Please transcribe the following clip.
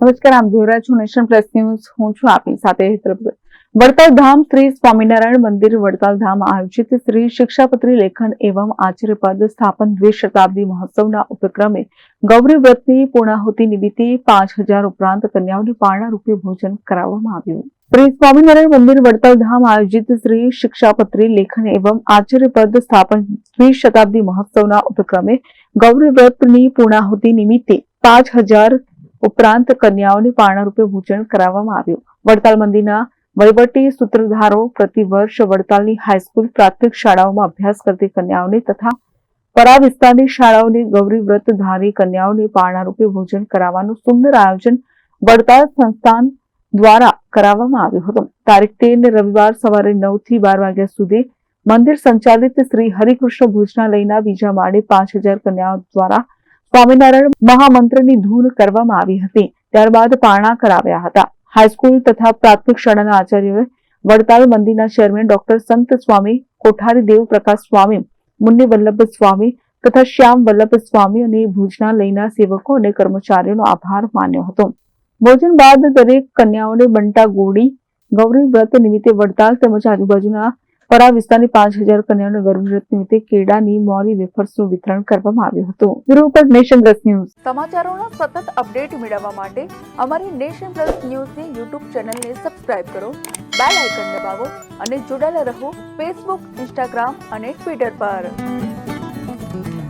નમસ્કાર, આપ જોઈ રહ્યા છો નેશન પ્લસ ન્યૂઝ. હું છું આપની સાથે વડતાલ ધામ શ્રી સ્વામિનારાયણ મંદિર વડતાલ ધામ આયોજિત શ્રી શિક્ષાપત્રી લેખન એવં આચાર્યપદ સ્થાપન દ્વિશતાબ્દી મહોત્સવના ઉપક્રમે ગૌરી પૂર્ણાહુતિ નિમિત્તે પાંચ હજાર ઉપરાંત કન્યાઓને પારણા રૂપે ભોજન કરાવવામાં આવ્યું. શ્રી સ્વામિનારાયણ મંદિર વડતાલ ધામ આયોજિત શ્રી શિક્ષાપત્રી લેખન એવં આચાર્યપદ સ્થાપન દ્વિશતાબ્દી મહોત્સવના ઉપક્રમે ગૌરી વ્રતની પૂર્ણાહુતિ નિમિત્તે પાંચ હજાર ઉપરાંત કન્યાઓને પારણા ભોજન કરાવવામાં આવ્યું. વડતાલ મંદિરના વહીવટી સૂત્રધારો પ્રતિવર્ષ વડતાલની હાઈસ્કૂલ પ્રાથમિક શાળાઓમાં અભ્યાસ કરતી કન્યાઓને તથા પરા વિસ્તારની શાળાઓની ગૌરી વ્રત ધારી કન્યાઓને પારણા ભોજન કરાવવાનું સુંદર આયોજન વડતાલ સંસ્થાન દ્વારા કરાવવામાં આવ્યું હતું. તારીખ તેર રવિવાર સવારે નવથી બાર વાગ્યા સુધી મંદિર સંચાલિત શ્રી હરિકૃષ્ણ ભોજનાલયના બીજા માળે પાંચ હજાર કન્યાઓ દ્વારા સ્વામિનારાયણ મહામંત્રની ધૂન કરવામાં આવી હતી. ત્યારબાદ પારણા કરાવ્યા હતા. હાઈસ્કૂલ તથા પ્રાથમિક શાળાના આચાર્યોએ વડતાલ મંદિરના ચેરમેન ડોક્ટર સંત સ્વામી કોઠારી દેવ પ્રકાશ સ્વામી, મુન્ની વલ્લભ સ્વામી તથા શ્યામ વલ્લભ સ્વામી અને ભોજનાલયના સેવકો અને કર્મચારીઓનો આભાર માન્યો હતો. ભોજન બાદ દરેક કન્યાઓને બંટા ગોળી ગૌરી વ્રત નિમિત્તે વડતાલ તેમજ આજુબાજુના પરા વિસ્તારની પાંચ હજાર કન્યાઓને ગર્ભવૃત નિમિત્તે કેળાની મોરી વેફર્સનું વિતરણ કરવામાં આવ્યું હતું. બ્યુરો પર નેશન પ્લસ ન્યૂઝ. સમાચારોનો સતત અપડેટ મેળવવા માટે અમારી નેશન પ્લસ ન્યૂઝની યુટ્યુબ ચેનલને સબસ્ક્રાઇબ કરો, બેલ આઇકન દબાવો અને જોડાયેલા રહો ફેસબુક, ઇન્સ્ટાગ્રામ અને ટ્વિટર પર.